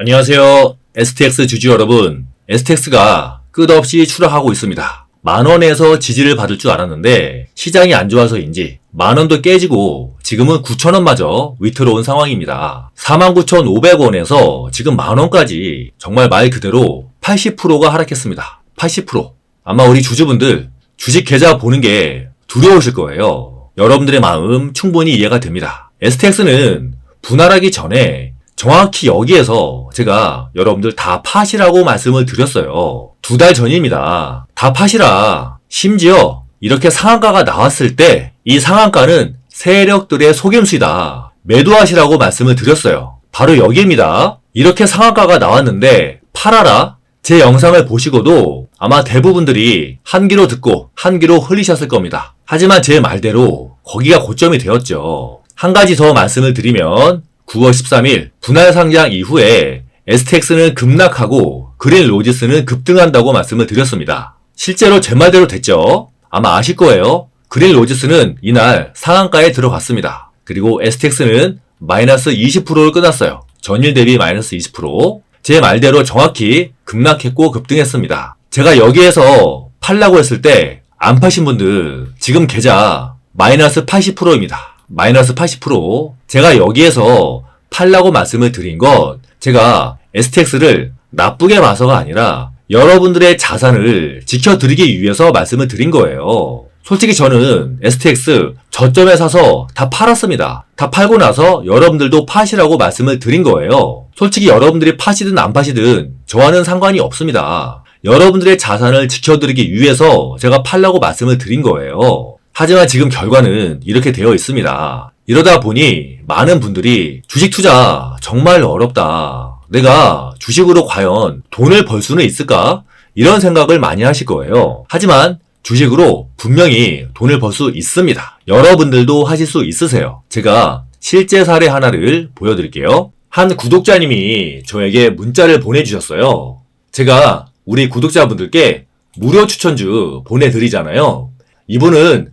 안녕하세요. STX 주주 여러분. STX가 끝없이 추락하고 있습니다. 만원에서 지지를 받을 줄 알았는데 시장이 안 좋아서인지 만원도 깨지고 지금은 9천원마저 위태로운 상황입니다. 49,500원에서 지금 만원까지 정말 말 그대로 80%가 하락했습니다. 80%. 아마 우리 주주분들 주식 계좌 보는 게 두려우실 거예요. 여러분들의 마음 충분히 이해가 됩니다. STX는 분할하기 전에 정확히 여기에서 제가 여러분들 다 파시라고 말씀을 드렸어요. 두 달 전입니다. 다 파시라. 심지어 이렇게 상한가가 나왔을 때 이 상한가는 세력들의 속임수이다. 매도하시라고 말씀을 드렸어요. 바로 여기입니다. 이렇게 상한가가 나왔는데 팔아라. 제 영상을 보시고도 아마 대부분들이 한 귀로 듣고 한 귀로 흘리셨을 겁니다. 하지만 제 말대로 거기가 고점이 되었죠. 한 가지 더 말씀을 드리면 9월 13일 분할 상장 이후에 STX는 급락하고 그린 로지스는 급등한다고 말씀을 드렸습니다. 실제로 제 말대로 됐죠? 아마 아실 거예요. 그린 로지스는 이날 상한가에 들어갔습니다. 그리고 STX는 마이너스 20%를 끊었어요. 전일 대비 마이너스 20%. 제 말대로 정확히 급락했고 급등했습니다. 제가 여기에서 팔라고 했을 때 안 파신 분들 지금 계좌 마이너스 80%입니다. 마이너스 80%. 제가 여기에서 팔라고 말씀을 드린 건 제가 STX를 나쁘게 봐서가 아니라 여러분들의 자산을 지켜드리기 위해서 말씀을 드린 거예요. 솔직히 저는 STX 저점에 사서 다 팔았습니다. 다 팔고 나서 여러분들도 파시라고 말씀을 드린 거예요. 솔직히 여러분들이 파시든 안 파시든 저와는 상관이 없습니다. 여러분들의 자산을 지켜드리기 위해서 제가 팔라고 말씀을 드린 거예요. 하지만 지금 결과는 이렇게 되어 있습니다. 이러다 보니 많은 분들이 주식 투자 정말 어렵다. 내가 주식으로 과연 돈을 벌 수는 있을까? 이런 생각을 많이 하실 거예요. 하지만 주식으로 분명히 돈을 벌 수 있습니다. 여러분들도 하실 수 있으세요. 제가 실제 사례 하나를 보여드릴게요. 한 구독자님이 저에게 문자를 보내주셨어요. 제가 우리 구독자분들께 무료 추천주 보내드리잖아요. 이분은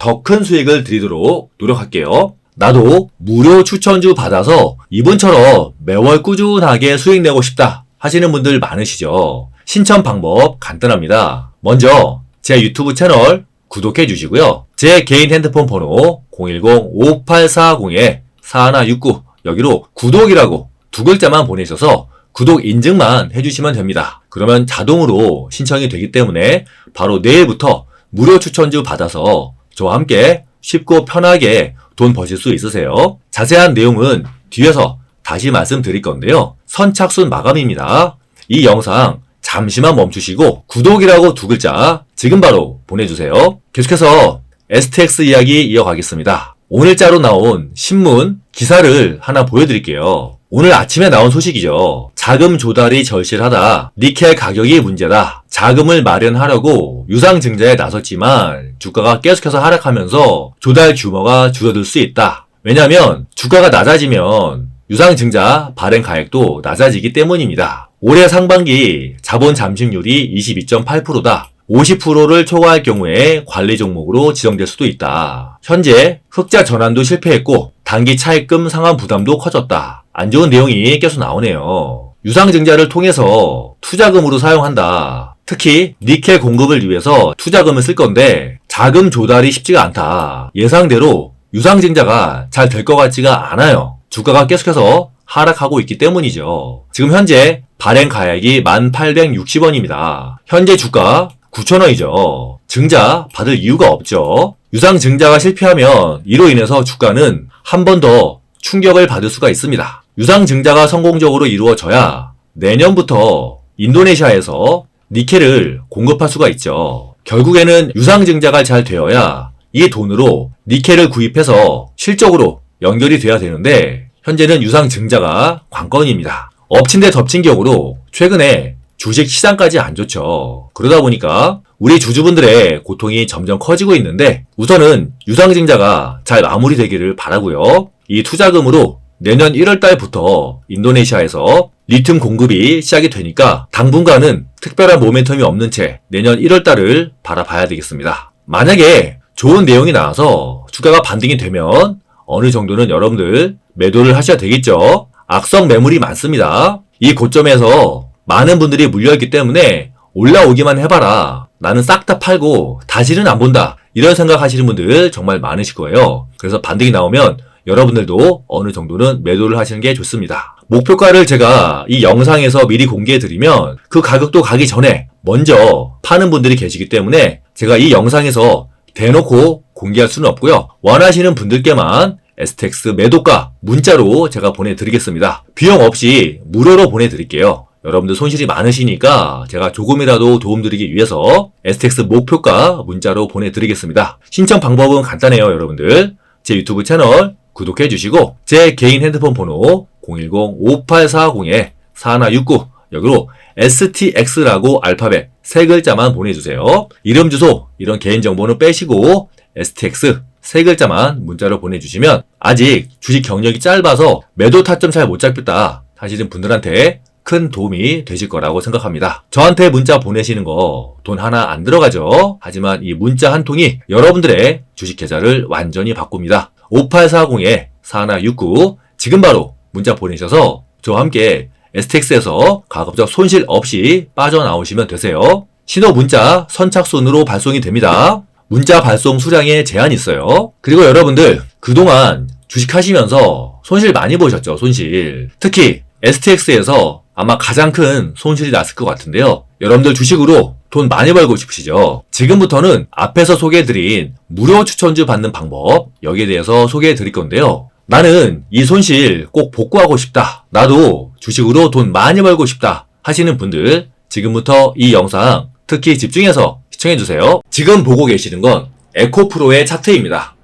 더 큰 수익을 드리도록 노력할게요. 나도 무료 추천주 받아서 이분처럼 매월 꾸준하게 수익 내고 싶다 하시는 분들 많으시죠? 신청 방법 간단합니다. 먼저 제 유튜브 채널 구독해 주시고요. 제 개인 핸드폰 번호 010-5840-4169 여기로 구독이라고 두 글자만 보내셔서 구독 인증만 해주시면 됩니다. 그러면 자동으로 신청이 되기 때문에 바로 내일부터 무료 추천주 받아서 저와 함께 쉽고 편하게 돈 버실 수 있으세요. 자세한 내용은 뒤에서 다시 말씀드릴 건데요. 선착순 마감입니다. 이 영상 잠시만 멈추시고 구독이라고 두 글자 지금 바로 보내주세요. 계속해서 STX 이야기 이어가겠습니다. 오늘자로 나온 신문 기사를 하나 보여드릴게요. 오늘 아침에 나온 소식이죠. 자금 조달이 절실하다. 니켈 가격이 문제다. 자금을 마련하려고 유상증자에 나섰지만 주가가 계속해서 하락하면서 조달 규모가 줄어들 수 있다. 왜냐하면 주가가 낮아지면 유상증자 발행 가액도 낮아지기 때문입니다. 올해 상반기 자본 잠식률이 22.8%다. 50%를 초과할 경우에 관리 종목으로 지정될 수도 있다. 현재 흑자 전환도 실패했고 단기 차입금 상환 부담도 커졌다. 안 좋은 내용이 계속 나오네요. 유상증자를 통해서 투자금으로 사용한다. 특히 니켈 공급을 위해서 투자금을 쓸 건데 자금 조달이 쉽지가 않다. 예상대로 유상증자가 잘 될 것 같지가 않아요. 주가가 계속해서 하락하고 있기 때문이죠. 지금 현재 발행 가액이 1,860원입니다. 현재 주가 9,000원이죠. 증자 받을 이유가 없죠. 유상 증자가 실패하면 이로 인해서 주가는 한 번 더 충격을 받을 수가 있습니다. 유상 증자가 성공적으로 이루어져야 내년부터 인도네시아에서 니켈을 공급할 수가 있죠. 결국에는 유상 증자가 잘 되어야 이 돈으로 니켈을 구입해서 실적으로 연결이 돼야 되는데 현재는 유상 증자가 관건입니다. 엎친 데 덮친 격으로 최근에 주식 시장까지 안 좋죠. 그러다 보니까 우리 주주분들의 고통이 점점 커지고 있는데 우선은 유상증자가 잘 마무리되기를 바라고요. 이 투자금으로 내년 1월 달부터 인도네시아에서 리튬 공급이 시작이 되니까 당분간은 특별한 모멘텀이 없는 채 내년 1월 달을 바라봐야 되겠습니다. 만약에 좋은 내용이 나와서 주가가 반등이 되면 어느 정도는 여러분들 매도를 하셔야 되겠죠. 악성 매물이 많습니다. 이 고점에서 많은 분들이 물려있기 때문에 올라오기만 해봐라. 나는 싹 다 팔고 다시는 안 본다. 이런 생각하시는 분들 정말 많으실 거예요. 그래서 반등이 나오면 여러분들도 어느 정도는 매도를 하시는 게 좋습니다. 목표가를 제가 이 영상에서 미리 공개해 드리면 그 가격도 가기 전에 먼저 파는 분들이 계시기 때문에 제가 이 영상에서 대놓고 공개할 수는 없고요. 원하시는 분들께만 STX 매도가 문자로 제가 보내드리겠습니다. 비용 없이 무료로 보내드릴게요. 여러분들 손실이 많으시니까 제가 조금이라도 도움드리기 위해서 STX 목표가 문자로 보내드리겠습니다. 신청 방법은 간단해요, 여러분들. 제 유튜브 채널 구독해 주시고 제 개인 핸드폰 번호 010-5840-4169 여기로 STX라고 알파벳 세 글자만 보내주세요. 이름 주소 이런 개인 정보는 빼시고 STX 세 글자만 문자로 보내주시면 아직 주식 경력이 짧아서 매도 타점 잘 못 잡겠다 하시는 분들한테 큰 도움이 되실 거라고 생각합니다. 저한테 문자 보내시는 거 돈 하나 안 들어가죠. 하지만 이 문자 한 통이 여러분들의 주식 계좌를 완전히 바꿉니다. 5840-4169 지금 바로 문자 보내셔서 저와 함께 STX에서 가급적 손실 없이 빠져나오시면 되세요. 신호 문자 선착순으로 발송이 됩니다. 문자 발송 수량에 제한이 있어요. 그리고 여러분들 그동안 주식하시면서 손실 많이 보셨죠? 손실. 특히 STX에서 아마 가장 큰 손실이 났을 것 같은데요. 여러분들 주식으로 돈 많이 벌고 싶으시죠? 지금부터는 앞에서 소개해드린 무료 추천주 받는 방법 여기에 대해서 소개해드릴 건데요. 나는 이 손실 꼭 복구하고 싶다. 나도 주식으로 돈 많이 벌고 싶다. 하시는 분들 지금부터 이 영상 특히 집중해서 시청해주세요. 지금 보고 계시는 건 에코프로의 차트입니다.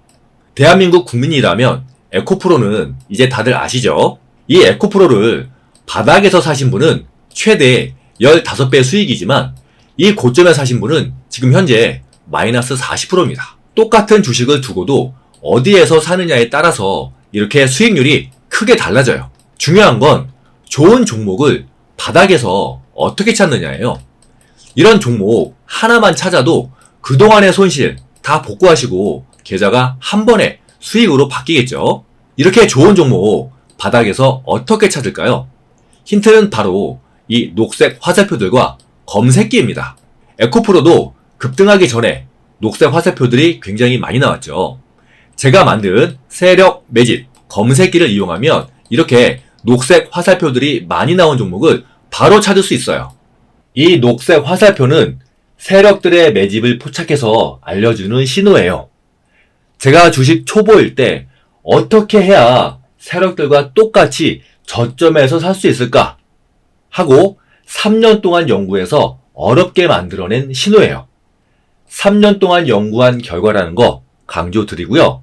대한민국 국민이라면 에코프로는 이제 다들 아시죠? 이 에코프로를 바닥에서 사신 분은 최대 15배 수익이지만 이 고점에 사신 분은 지금 현재 마이너스 40%입니다. 똑같은 주식을 두고도 어디에서 사느냐에 따라서 이렇게 수익률이 크게 달라져요. 중요한 건 좋은 종목을 바닥에서 어떻게 찾느냐예요. 이런 종목 하나만 찾아도 그동안의 손실 다 복구하시고 계좌가 한 번에 수익으로 바뀌겠죠. 이렇게 좋은 종목 바닥에서 어떻게 찾을까요? 힌트는 바로 이 녹색 화살표들과 검색기입니다. 에코프로도 급등하기 전에 녹색 화살표들이 굉장히 많이 나왔죠. 제가 만든 세력 매집 검색기를 이용하면 이렇게 녹색 화살표들이 많이 나온 종목을 바로 찾을 수 있어요. 이 녹색 화살표는 세력들의 매집을 포착해서 알려주는 신호예요. 제가 주식 초보일 때 어떻게 해야 세력들과 똑같이 저점에서 살 수 있을까 하고 3년 동안 연구해서 어렵게 만들어낸 신호예요. 3년 동안 연구한 결과라는 거 강조 드리고요.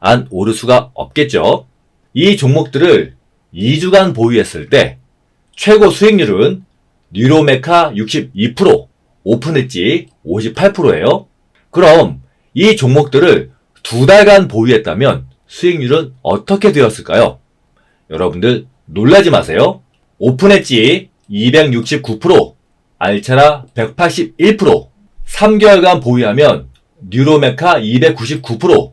안 오를 수가 없겠죠. 이 종목들을 2주간 보유했을 때 최고 수익률은 뉴로메카 62%, 오픈엣지 58%예요. 그럼 이 종목들을 두 달간 보유했다면 수익률은 어떻게 되었을까요? 여러분들 놀라지 마세요. 오픈엣지 269%, 알차라 181%, 3개월간 보유하면 뉴로메카 299%,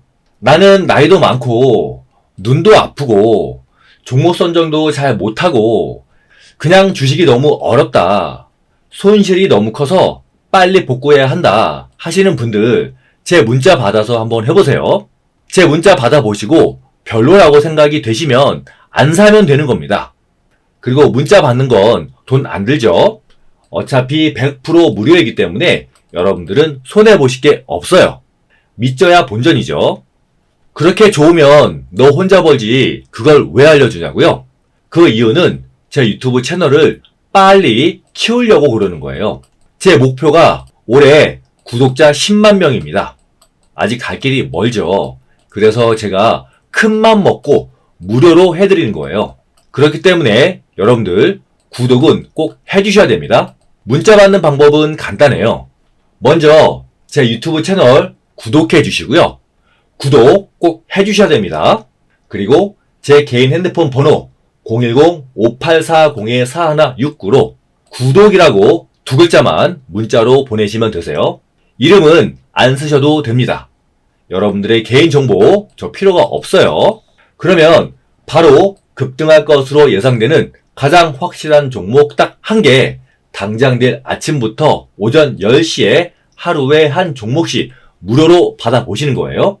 나는 나이도 많고 눈도 아프고 종목 선정도 잘 못하고 그냥 주식이 너무 어렵다. 손실이 너무 커서 빨리 복구해야 한다 하시는 분들 제 문자 받아서 한번 해보세요. 제 문자 받아보시고 별로라고 생각이 되시면 안 사면 되는 겁니다. 그리고 문자 받는 건 돈 안 들죠? 어차피 100% 무료이기 때문에 여러분들은 손해보실 게 없어요. 믿져야 본전이죠. 그렇게 좋으면 너 혼자 벌지 그걸 왜 알려주냐고요? 그 이유는 제 유튜브 채널을 빨리 키우려고 그러는 거예요. 제 목표가 올해 구독자 10만 명입니다. 아직 갈 길이 멀죠. 그래서 제가 큰 맘 먹고 무료로 해드리는 거예요. 그렇기 때문에 여러분들 구독은 꼭 해주셔야 됩니다. 문자 받는 방법은 간단해요. 먼저 제 유튜브 채널 구독해 주시고요. 구독 꼭 해주셔야 됩니다. 그리고 제 개인 핸드폰 번호 010-5840-4169로 구독이라고 두 글자만 문자로 보내시면 되세요. 이름은 안 쓰셔도 됩니다. 여러분들의 개인정보 저 필요가 없어요. 그러면 바로 급등할 것으로 예상되는 가장 확실한 종목 딱 한 개, 당장 내일 아침부터 오전 10시에 하루에 한 종목씩 무료로 받아보시는 거예요.